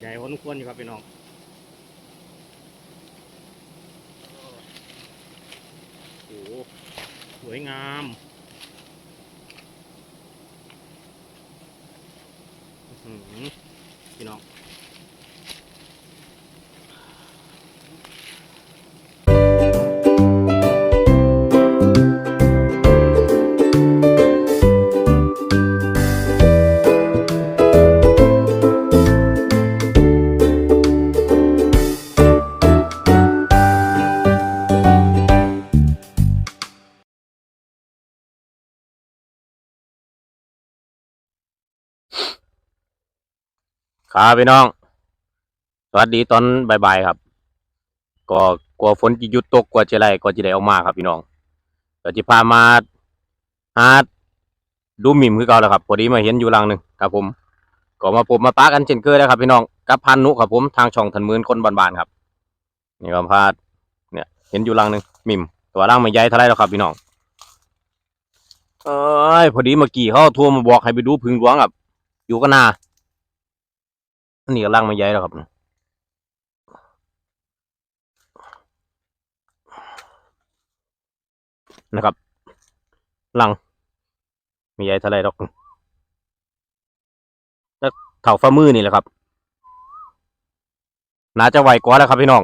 ใหญ่พอสมควรอยู่ครับพี่น้องโอ้โหสวยงามอื้อหือพี่น้อง ครับพี่น้อง สวัสดีตอนบ่ายๆครับ ก็กลัวฝนจะหยุดตกกว่าจะไรก็จะได้ออกมาครับพี่น้องก็จะพามาหาดูหมิ่มคือเก่าแล้วครับพอดีมาเห็นอยู่รังหนึ่งครับ ผม ก็มาพบมาปากันเช่นเคยแล้วครับ พี่น้องกับพันนุครับผมทางช่องทันมืนคนบานๆครับนี่ก็พาเนี่ย เห็นอยู่รังหนึ่งหมิ่มตัวรังไม่ใหญ่เท่าไรแล้วครับพี่น้องเอ้ยพอดีเมื่อกี้เขาโทรมาบอกให้ไปดูพึ่งหลวงครับ อยู่กันนา อันนี้ก็ล่างมาใหญ่แล้วครับนะครับลังม่ใหญ่เท่าไรหรอกแล้วเท่าฝ่ามือนี่แหละครับน่าจะไหวกว่าแล้วครับพี่น้อง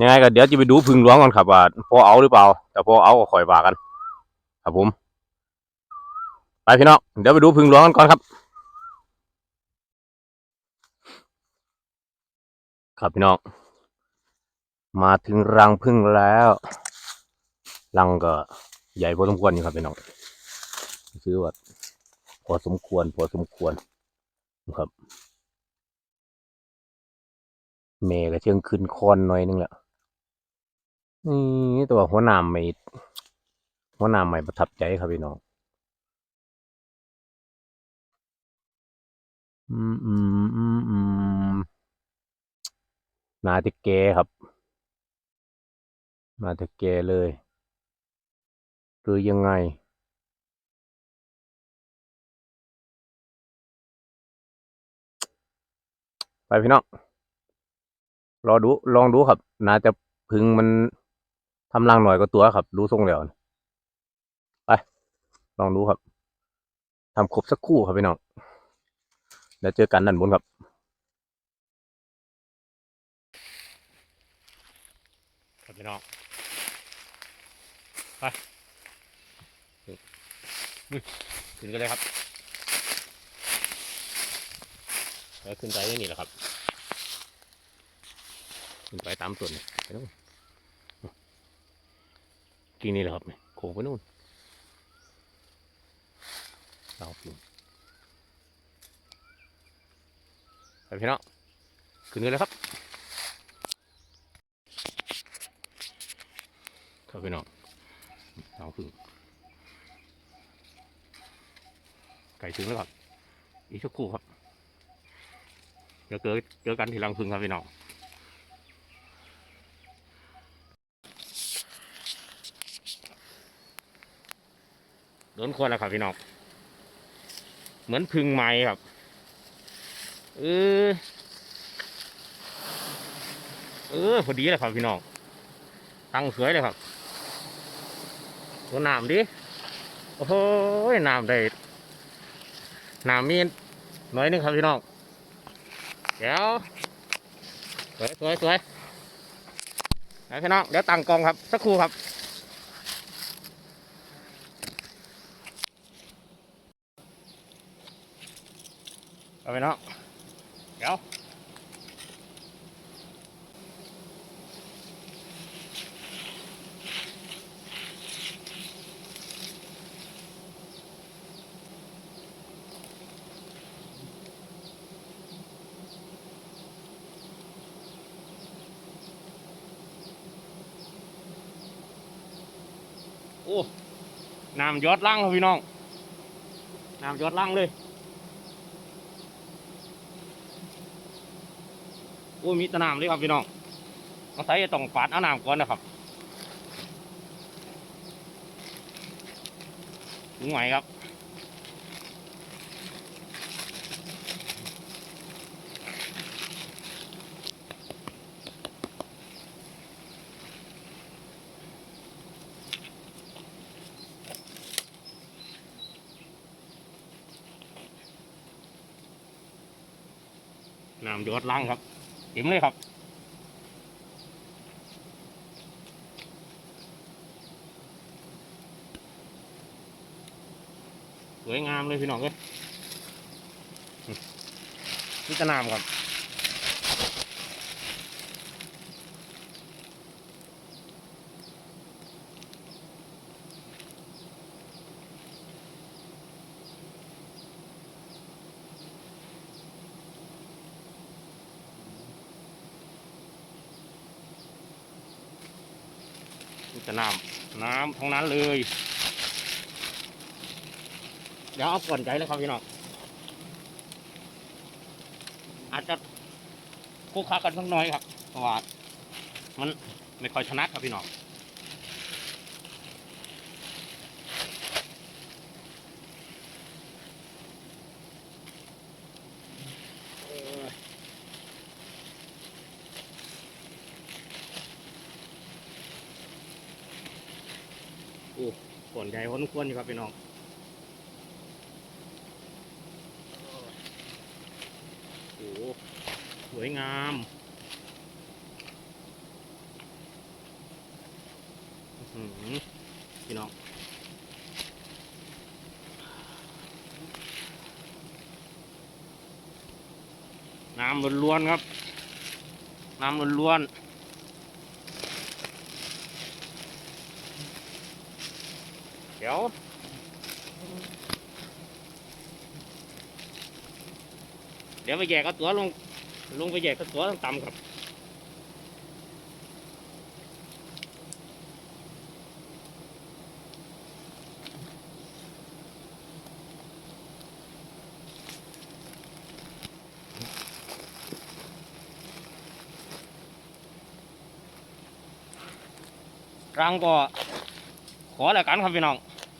ยังไงก็เดี๋ยวจะไปดูพึ่งหลวงก่อนครับว่าพอเอาหรือเปล่า แต่พอเอาก็คอยว่ากัน ครับผม ไปพี่น้อง เดี๋ยวไปดูพึ่งหลวงกันก่อนครับ ครับพี่น้อง มาถึงรังพึ่งแล้ว รังก็ใหญ่พอสมควรอยู่ครับพี่น้องซื้อว่าพอสมควรพอสมควรนะครับเมย์ก็เชิงขึ้นคอนหน่อยนึงแหละนี่ตัวหัวหนามไม่หัวหนามไม่ประทับใจครับพี่น้องอืมอืมอืมอืม นาจะแกครับนาจะแกเลย หรือยังไง ไปพี่น้องรอดูลองดูครับ น่าจะพึงมันทำรังหน่อยก็ตัวครับ รู้ทรงแล้วไป ลองดูครับทำครบสักคู่ครับพี่น้องเดี๋ยวเจอกันด้านบนครับพี่น้อง ไปขึ้นกันเลยครับแล้วขึ้นไปนี่แหละครับ ขึ้นไปตามส่วนนี่ไปนู่นกิ่งนี่แหละครับโค้งไปนู่นเราขึ้นไปพี่น้องขึ้นกันเลยครับครับพี่น้อง เอาพึ่งไก่ถึงแล้วครับ อีกสักครู่ครับเดี๋ยวเจอเจอกันที่รังพึ่งครับพี่น้องโดนคนแล้วครับพี่น้อง เหมือนพึ่งไม้ครับ เออ เออพอดีเลยครับพี่น้อง ตั้งสวยเลยครับ ตัวน้ำดิ โอ้โหน้ำได้น้ำมีน้อยนึงครับพี่น้องเดี๋ยวสวยสวยสวยไหนพี่น้องเดี๋ยวตั้งกองครับ สักครู่ครับ เอาไปน้องเดี๋ยว โอ้น้ำยอดล่างครับพี่น้องน้ำยอดล่างเลยโอ้มีตะน้ำเลยครับพี่น้องต้องใช้ต้องฝาดเอาน้ำก่อนนะครับหน่วยครับ น้ำยอดลังครับเต็มเลยครับสวยงามเลยพี่น้องเอ้ยนี่จะนามครับ จะน้ำน้ำทั้งนั้นเลย เดี๋ยวเอาก่อนใจเลยครับพี่น้องอาจจะคู่ค้ากันสักน้อยครับเพราะว่ามันไม่ค่อยชนะครับพี่น้อง โอ้ก่อ นใหญ่พอสมควรอยู่ครับพี่น้องโอ้โหสวยงามอื้อหือพี่น้องน้ำล้วนๆครับ น้ำล้วนๆ เดี๋ยวเดี๋ยวไปแยกก็ตัวลงลงไปแ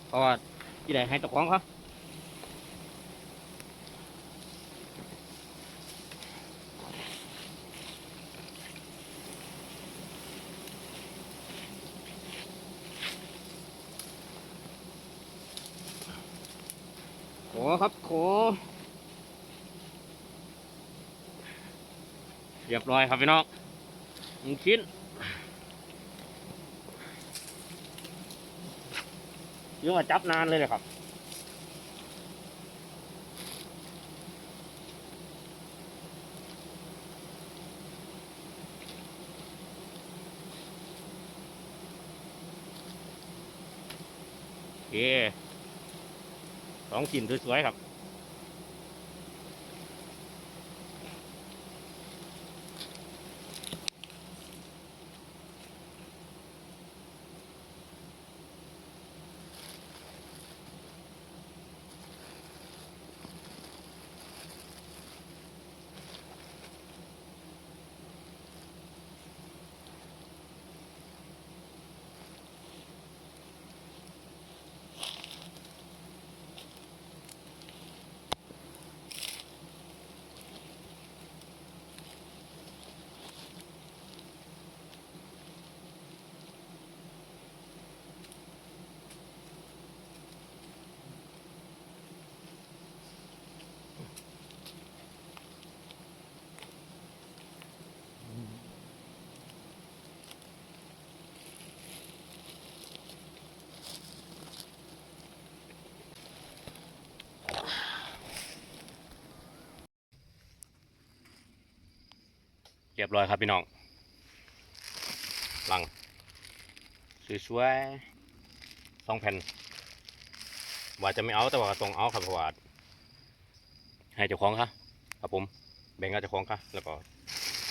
เพราะว่าที่ไหนให้ตะของครับขอครับขอเรียบร้อยครับพี่น้องหนึ่งชิ้น ยังว่าจับนานเลยเลยครับ โอเคสองชิ้นสวยๆครับ เรียบร้อยครับพี่น้องหลังสวยๆสองแผ่นว่าจะไม่เอาแต่ว่าต้องเอาครับเพราะว่าให้เจ้าของครับครับผมแบ่งกับเจ้าของครับแล้วก็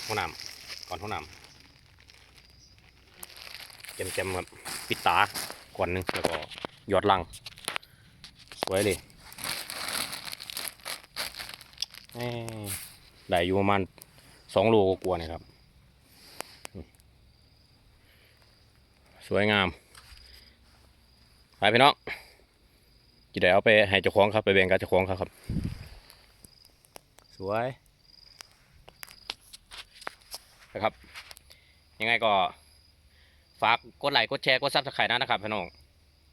ห้องน้ำก่อนห้องน้ำเจมๆครับปิดตาก่อนหนึงแล้วก็หยอดลังสวยเลยเอ้ยได้อยู่ประมาณ สองโลกกว่าๆนะครับ สวยงาม ไปพี่น้องจะได้เอาไปให้เจ้าของครับ ไปแบ่งกับเจ้าของครับครับ สวยนะครับ ยังไงก็ฝากกดไลค์กดแชร์กดซับสไครต์นะครับพี่น้อง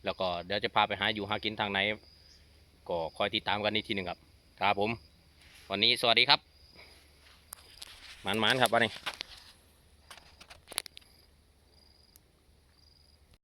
แล้วก็เดี๋ยวจะพาไปหาอยู่หากินทางไหน ก็คอยติดตามกันอีกทีหนึ่งครับ ครับผม วันนี้สวัสดีครับ หมันๆครับวันนี้